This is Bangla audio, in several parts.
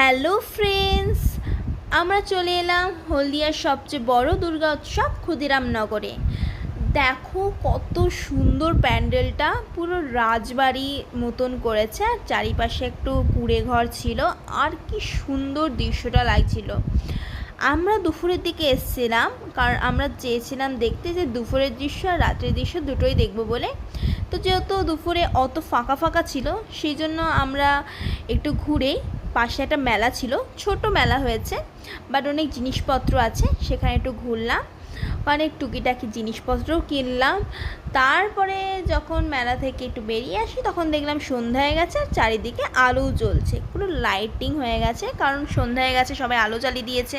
হ্যালো ফ্রেন্ডস, আমরা চলে এলাম হলদিয়ার সবচেয়ে বড় দুর্গা উৎসব ক্ষুদিরাম নগরে। দেখো কত সুন্দর প্যান্ডেলটা, পুরো রাজবাড়ি মতন করেছে, আর চারিপাশে একটু কুড়ে ঘর ছিল, আর কি সুন্দর দৃশ্যটা লাগছিল। আমরা দুপুরের দিকে এসেছিলাম, কারণ আমরা চেয়েছিলাম দেখতে যে দুপুরের দৃশ্য আর রাত্রের দৃশ্য দুটোই দেখব বলে। তো যেহেতু দুপুরে অত ফাঁকা ফাঁকা ছিল, সেই জন্য আমরা একটু ঘুরেই পাশে একটা মেলা ছিল, ছোট মেলা হয়েছে বাট অনেক জিনিসপত্র আছে, সেখানে একটু ঘুরলাম, অনেক টুকিটাকি জিনিসপত্রও কিনলাম, তারপরে যখন মেলা থেকে একটু বেরিয়ে আসি, তখন দেখলাম সন্ধ্যা হয়ে গেছে, আর চারিদিকে আলো জ্বলছে, পুরো লাইটিং হয়ে গেছে, কারণ সন্ধ্যা হয়ে গেছে, সবাই আলো জ্বালিয়ে দিয়েছে,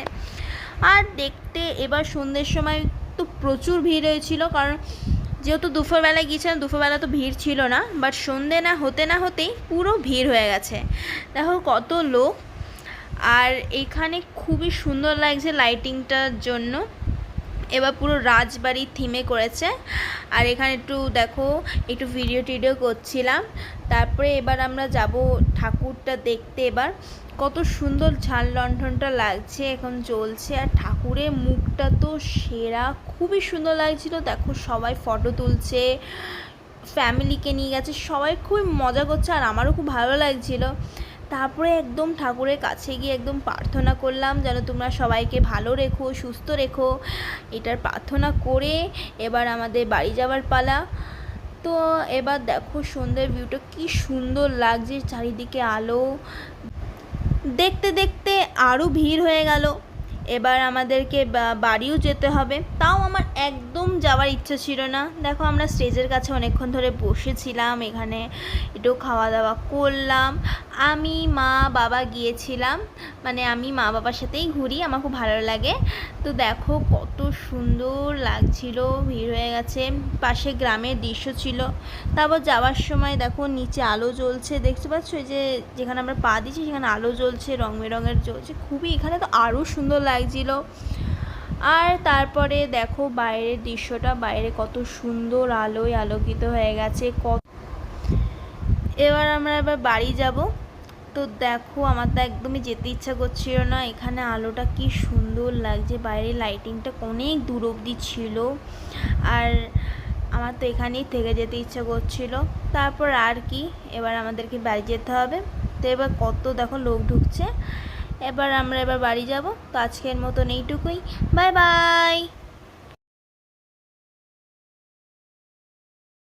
আর দেখতে এবার সন্ধ্যের সময় তো প্রচুর ভিড় হয়েছিল, কারণ যেহেতু দুপুরবেলায় গিয়েছিলাম, দুপুরবেলা তো ভিড় ছিল না বাট সন্ধে না হতে না হতেই পুরো ভিড় হয়ে গেছে। দেখো কত লোক, আর এখানে খুবই সুন্দর লাগছে লাইটিংটার জন্য। এবার পুরো রাজবাড়ি থিমে করেছে। আর এখানে একটু দেখো, একটু ভিডিও টিডিও করছিলাম। তারপরে এবার আমরা যাব ঠাকুরটা দেখতে এবার। কত সুন্দর ঝাল লণ্ঠনটা লাগছে, এখন চলছে আর ঠাকুরের মুখটা তো সেরা, খুবই সুন্দর লাগছিল। দেখো সবাই ফটো তুলছে ফ্যামিলিকে নিয়ে গেছে, সবাই খুবই মজা করছে। আর আমারও খুব ভালো লাগছিল। তারপরে একদম ঠাকুরের কাছে গিয়ে একদম প্রার্থনা করলাম যেন তোমরা সবাইকে ভালো রেখো, সুস্থ রেখো। এটার প্রার্থনা করে এবার আমাদের বাড়ি যাওয়ার পালা। তো এবার দেখো সন্ধ্যের ভিউটা কি সুন্দর লাগছে, চারিদিকে আলো। দেখতে দেখতে আরও ভিড় হয়ে গেল। এবার আমাদেরকে বাড়িও যেতে হবে। তাও আমার একদম যাওয়ার ইচ্ছা ছিল না। দেখো, আমরা স্টেজের কাছে অনেকক্ষণ ধরে বসেছিলাম, এখানে একটু খাওয়া দাওয়া করলাম। আমি, মা, বাবা গিয়েছিলাম। মানে আমি, মা, বাবার সাথেই ঘুরি, আমার খুব ভালো লাগে। তো দেখো, কত সুন্দর লাগছিল, ভিড় হয়ে গেছে। পাশে গ্রামের দৃশ্য ছিল। তারপর যাওয়ার সময় দেখো, নিচে আলো জ্বলছে। দেখতে পাচ্ছ যে যেখানে আমরা পা দিচ্ছি সেখানে আলো জ্বলছে রং বেরঙের জ্বলছে। খুবই, এখানে তো আরও সুন্দর লাগছিল। আর তারপরে দেখো বাইরের দৃশ্যটা, বাইরে কত সুন্দর আলোয় আলোকিত হয়ে গেছে, কত এবার আমরা এবার বাড়ি যাব। তো দেখো আমার তো একদমই যেতে ইচ্ছা করছিল না, এখানে আলোটা কি সুন্দর লাগছে বাইরে লাইটিংটা অনেক দূর অবধি ছিল। আর আমার তো এখানেই থেকে যেতে ইচ্ছা করছিল। তারপর আর কি, এবার আমাদেরকে বাড়ি যেতে হবে। তো এবার কত দেখো লোক ঢুকছে। এবার আমরা এবার বাড়ি যাব। তো আজকের মতন এইটুকুই। Bye bye.